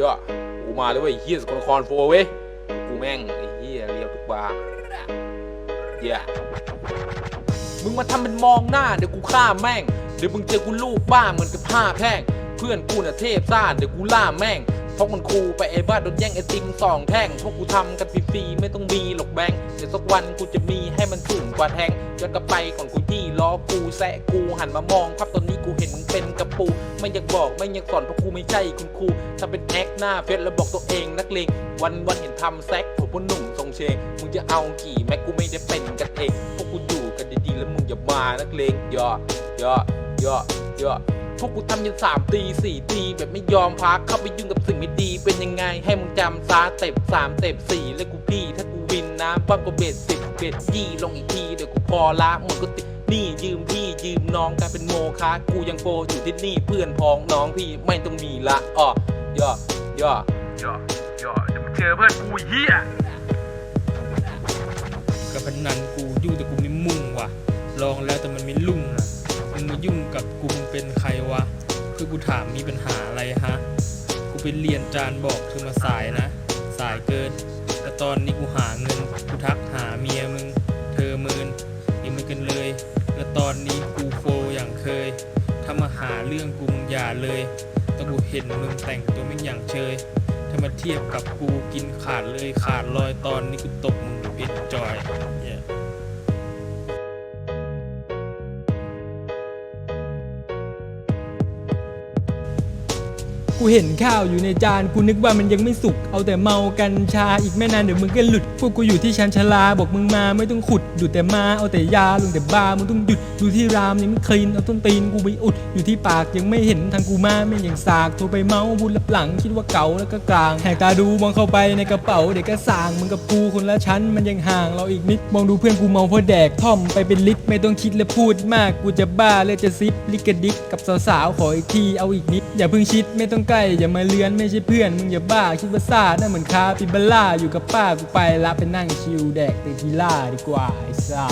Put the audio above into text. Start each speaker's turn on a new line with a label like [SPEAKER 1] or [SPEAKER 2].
[SPEAKER 1] ย่อกูมาเลยเว้ยไอ้เฮียสกลนครโฟเว้ยกูแม่งไอ้เฮียเรียวทุกบาร์เหี้ยมึงมาทำเป็นมองหน้าเดี๋ยวกูฆ่าแม่ง เดี๋ยวมึงเจอกูลูกบ้าเหมือนกับผ้าแพร่ง เพื่อนกูน่ะเทพซ่านเดี๋ยวกูล่าแม่งเพราะมันครูไปไอ้บ้านโดนแย่งไอติมสองแท่งพวกกูทำกันฟรีๆไม่ต้องมีหรอกแบงค์เดี๋ยวสักวันกูจะมีให้มันสูงกว่าแทง ย้อนกลับไปก่อนกูยี่ล้อกูแซะกูหันมามองภาพตอนนี้กูเห็นมึงเป็นกระปู ไม่อยากบอกไม่อยากสอนเพราะกูไม่ใช่คุณครูถ้าเป็นแอคหน้าเฟซแล้วบอกตัวเองนักเลงวันวันเห็นทำแซกผมพหนุ่มทรงเชงมึงจะเอากี่แม็กกูไม่ได้เป็นกันเองพวกกูอยู่กันดีๆแล้วมึงอย่ามานักเลงย่อย่อย่อย่อพวกกูทำยันสามตีสี่ตีแบบไม่ยอมพักเข้าไปยุ่งกับสิ่งไม่ดีเป็นยังไง ให้มึงจำซาเต็บสามเต็บสี่แล้วกูพี่ถ้ากูวินน้ำบ้างก็เบ็ดสิบ เบ็ดยี่ลงอีกทีเดี๋ยวกูพอละมึงก็ติดนี่ยืมพี่ยืมน้องกลายเป็นโมคะกูยังโฟอยู่ที่นี่เพื่อนพ้องน้องพี่ไม่ต้องมีละอ้อย่อย่อย่อย่อเดี๋ยวมึงเจอเพื่อนกูเฮีย
[SPEAKER 2] กับพนันกูยุ่งแต่กูไม่มุ่งว่ะ ลองแล้วแต่มันไม่ลุ่งอะมึงมายุ่งกับกูมึงเป็นใครวะคือกูถามมีปัญหาอะไรฮะ กูไปเรียนจานบอกเธอมาสายนะ สายเกิน อนนี้กูโฟอย่างเคยถ้ามาหาเรื่องกูมึงอย่าเลยตะกูเห็นมึงแต่งตัวไม่อย่างเชยถ้ามาเทียบกับกูกินขาดเลยขาดลอยตอนนี้กูตกมึงเป็นจอย yeah.
[SPEAKER 3] กูเห็นข้าวอยู่ในจานกูนึกว่ามันยังไม่สุก เอาแต่เมากัญชาอีกไม่นานเดี๋ยวมึงก็หลุด พวกกูอยู่ที่ชันชลาบอกมึงมาไม่ต้องขุดดูแต่มาเอาแต่ยาลงแต่บามึงต้องหยุดดูที่รามยังไม่คลีนเอาต้นตีนกูไปอุด อยู่ที่ปากยังไม่เห็นทางกูมาไม่อย่างสากโทรไปเมาบุญลับหลังคิดว่าเก่าแล้วก็กลางแหกตาดูมองเข้าไปในกระเป๋าเด็กก็สางมึงกับกูคนละชั้นมันยังห่างเราอีกนิดมองดูเพื่อนกูเมาเพราะแดกท่อมไปเป็นลิตรไม่ต้องคิดและพูดมากกูจะบ้าเลยจะซิปลิกกระดิกกับสาวๆขออีกทีเอาอีกนิดอย่าเพิ่งชิดไม่ต้องใกล้อย่ามาเลือนไม่ใช่เพื่อนมึงอย่าบ้าคิดว่าซ่าน่นเหมือนคาปิบาร่าอยู่กับป้ากูไปละไปนั่งชิลแดกเตกีล่าดีกว่าไอ้ซ่า